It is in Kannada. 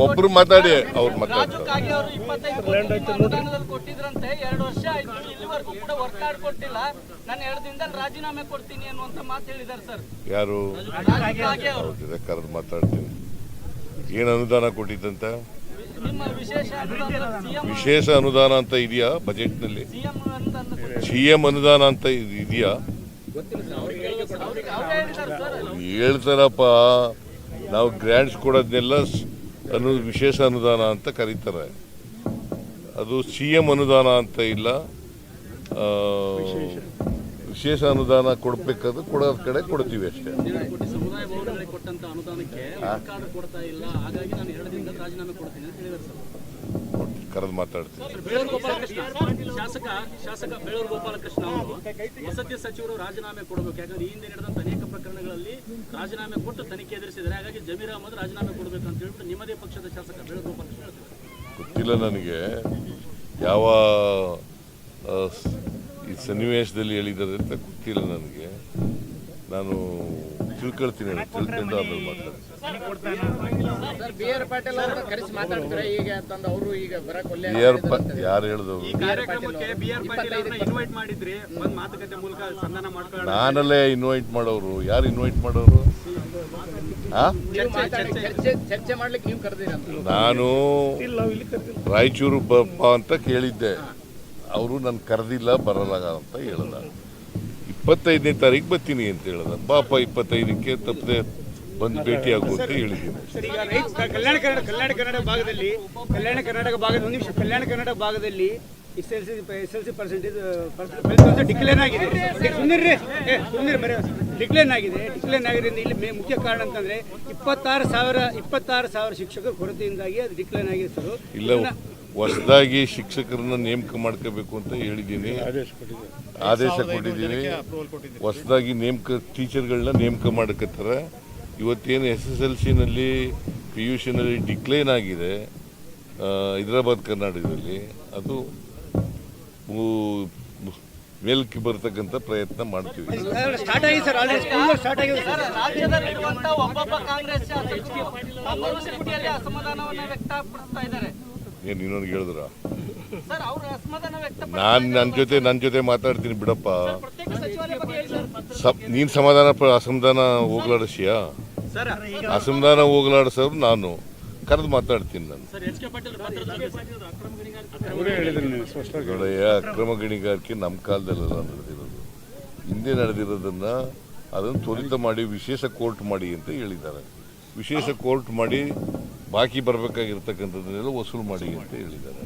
ಒಬ್ರು ಮಾತಾಡಿ ಅವ್ರು ಮಾತಾಡ್ತಾರೆ. ಯಾರು? ಕರೆದು ಮಾತಾಡ್ತೀನಿ. ಏನು ಅನುದಾನ ಕೊಟ್ಟಿದ್ದಂತ? ವಿಶೇಷ ಅನುದಾನ ಅಂತ ಇದೆಯಾ ಬಜೆಟ್ನಲ್ಲಿ? ಸಿಎಂ ಅನುದಾನ ಸಿ ಎಂ ಅನುದಾನ ಅಂತ ಇದ್- ಇದೆಯಾ? ಹೇಳ್ತಾರಪ್ಪ. ನಾವು ಗ್ರ್ಯಾಂಡ್ಸ್ ಕೊಡೋದನ್ನೆಲ್ಲ ಸ್- ಅನು ವಿಶೇಷ ಅನುದಾನ ಅಂತ ಕರೀತಾರೆ. ಅದು ಸಿ ಎಂ ಅನುದಾನ ಅಂತ ಇಲ್ಲ. ವಿಶೇಷ ಅನುದಾನ ಕೊಡಬೇಕಾದ್ರೆ ಕೊಡೋ ಕಡೆ ಕೊಡ್ತೀವಿ ಅಷ್ಟೇ. ಕೊಟ್ಟಂತ ಅನುದಾನಕ್ಕೆ ಕೊಡ್ತಾ ಇಲ್ಲ. ಹಾಗಾಗಿ ನಾನು ಎರಡು ದಿನದಲ್ಲಿ ರಾಜೀನಾಮೆ ಕೊಡ್ತೀನಿ ಅಂತ ಹೇಳಿದ್ದಾರೆ ಸರ್. ಕರೆದು ಮಾತಾಡ್ತೀನಿ. ಶಾಸಕ ಶಾಸಕ ಬೇಳೂರು ಗೋಪಾಲಕೃಷ್ಣ ಅವರು ವಸತಿ ಸಚಿವರು ರಾಜೀನಾಮೆ ಕೊಡಬೇಕು. ಯಾಕಂದ್ರೆ ಈ ಹಿಂದೆ ನಡೆದಂತ ಅನೇಕ ಪ್ರಕರಣಗಳಲ್ಲಿ ರಾಜೀನಾಮೆ ಕೊಟ್ಟು ತನಿಖೆ ಎದುರಿಸಿದ್ದಾರೆ. ಹಾಗಾಗಿ ಜಮೀರ್ ಅಹಮದ್ ರಾಜೀನಾಮೆ ಕೊಡಬೇಕು ಅಂತ ಹೇಳ್ಬಿಟ್ಟು ನಿಮ್ಮದೇ ಪಕ್ಷದ ಶಾಸಕ ಬೇಳೂರು ಗೋಪಾಲಕೃಷ್ಣ ಗೊತ್ತಿಲ್ಲ ನನಗೆ. ಯಾವ ಈ ಸನ್ನಿವೇಶದಲ್ಲಿ ಹೇಳಿದ್ದಾರೆ ಅಂತ ಗೊತ್ತಿಲ್ಲ ನನಗೆ. ನಾನು ತಿಳ್ಕೊಳ್ತೀನಿ ತಿಳ್ಕೊಂಡು ಆಮೇಲೆ ಮಾತಾಡ್ತೀನಿ. ಸರ್ ಬಿ ಆರ್ ಪಾಟೀಲ್ ಅವ್ರನ್ನ ಕರೆಸಿ ಮಾತಾಡ್ತಾರೆ? ಈಗ ಅಂತಂದು ಅವರು ಈಗ ಬರಕ್ ಒಳ್ಳೆ ಯಾರು ಹೇಳಿದವರು? ಕಾರ್ಯಕ್ರಮಕ್ಕೆ ಬಿ ಆರ್ ಪಾಟೀಲ್ ಅವರನ್ನ ಇನ್ವೈಟ್ ಮಾಡಿದ್ರಿ. ಒಂದ್ ಮಾತುಕತೆ ಮೂಲಕ ಸಂಧಾನ ಮಾಡ್ಕೊಳ್ಳೋಣ. ನಾನಲ್ಲೇ ಇನ್ವೈಟ್ ಮಾಡೋರು. ಯಾರು ಇನ್ವೈಟ್ ಮಾಡೋರು? ಆ? ನೀವು ಚರ್ಚೆ ಚರ್ಚೆ ಮಾಡ್ಲಿಕ್ಕೆ ನೀವು ಕರೆದಿರಂತ ನಾನು ರಾಯಚೂರು ಬಪ್ಪ ಅಂತ ಕೇಳಿದ್ದೆ. ಅವರು ನನ್ನ ಕರೆದಿಲ್ಲ ಬರಲ್ಲ ಅಂತ ಹೇಳ್ದ ಇಪ್ಪತ್ತೈದನೇ ತಾರೀಕು ಬರ್ತೀನಿ ಅಂತ ಹೇಳ್ದ. ಪಾಪ ಇಪ್ಪತ್ತೈದಕ್ಕೆ ತಪ್ಪದೆ ಬಂದು ಭೇಟಿ ಅಂತ ಹೇಳಿದ್ದೀನಿ. ಕಲ್ಯಾಣ ಕರ್ನಾಟಕ ಕಲ್ಯಾಣ ಕರ್ನಾಟಕ ಭಾಗದಲ್ಲಿ, ಕಲ್ಯಾಣ ಕರ್ನಾಟಕ ಭಾಗದ ಒಂದು ನಿಮಿಷ, ಕಲ್ಯಾಣ ಕರ್ನಾಟಕ ಭಾಗದಲ್ಲಿ S L C, S L C percentage declare ಆಗಿದೆ. ಬರೀ ಆಗಿದೆ ಡಿಕ್ಲೈನ್ ಆಗಿರೋದ್ರಿಂದ ಇಲ್ಲಿ ಮೇ- ಮುಖ್ಯ ಕಾರಣ ಅಂತಂದ್ರೆ ಇಪ್ಪತ್ತಾರು ಸಾವಿರ ಇಪ್ಪತ್ತಾರು ಸಾವಿರ ಶಿಕ್ಷಕರ ಕೊರತೆಯಿಂದಾಗಿ ಅದು ಡಿಕ್ಲೈನ್ ಆಗಿದೆ ಸರ್. ಇಲ್ಲ ಹೊಸದಾಗಿ ಶಿಕ್ಷಕರನ್ನ ನೇಮಕ ಮಾಡ್ಕೋಬೇಕು ಅಂತ ಹೇಳಿದ್ದೀನಿ. ಆದೇಶ ಕೊಟ್ಟಿದ್ದೀನಿ ಹೊಸದಾಗಿ ನೇಮಕ ಟೀಚರ್ಗಳನ್ನ ನೇಮಕ ಮಾಡ್ಕತ್ತಾರೆ ಇವತ್ತೇನು ಎಸ್ ಎಸ್ ಎಲ್ ಸಿನಲ್ಲಿ ಪಿ ಯು ಸಿನಲ್ಲಿ ಡಿಕ್ಲೈನ್ ಆಗಿದೆ ಹೈದರಾಬಾದ್ ಕರ್ನಾಟಕದಲ್ಲಿ. ಅದು ಮೇಲಕ್ಕೆ ಬರ್ತಕ್ಕಂಥ ಪ್ರಯತ್ನ ಮಾಡ್ತೀವಿ. ಏನು ಇನ್ನೊಂದು ಹೇಳಿದ್ರ? ನಾನು ನನ್ನ ಜೊತೆ ನನ್ನ ಜೊತೆ ಮಾತಾಡ್ತೀನಿ ಬಿಡಪ್ಪ. ನೀನ್ ಸಚಿವಾಲಯ ಬಗ್ಗೆ ಹೇಳಿ ಸರ್. ಸಪ್ ನೀನು ಸಮಾಧಾನ ಪ ಅಸಮಾಧಾನ ಹೋಗ್ಲಾಡಿಸಿಯಾ? ಸರ್ ಅಸಮಾಧಾನ ಹೋಗ್ಲಾಡಿಸೋರು ನಾನು. ಕರೆದು ಮಾತಾಡ್ತೀನಿ ನಾನು. ಸರ್ ಎಚ್ ಕೆ ಪಾಟೀಲ್ ಅಕ್ರಮ ಗಣಿಗಾರಿಕೆ ನಮ್ಮ ಕಾಲದಲ್ಲೆಲ್ಲ ನಡೆದಿರೋದು. ಹಿಂದೆ ನಡೆದಿರೋದನ್ನ ಅದನ್ನು ತ್ವರಿತ ಮಾಡಿ ವಿಶೇಷ ಕೋರ್ಟ್ ಮಾಡಿ ಅಂತ ಹೇಳಿದ್ದಾರೆ. ವಿಶೇಷ ಕೋರ್ಟ್ ಮಾಡಿ ಬಾಕಿ ಬರಬೇಕಾಗಿರ್ತಕ್ಕಂಥದ್ದನ್ನೆಲ್ಲ ವಸೂಲು ಮಾಡಿ ಅಂತ ಹೇಳಿದ್ದಾರೆ.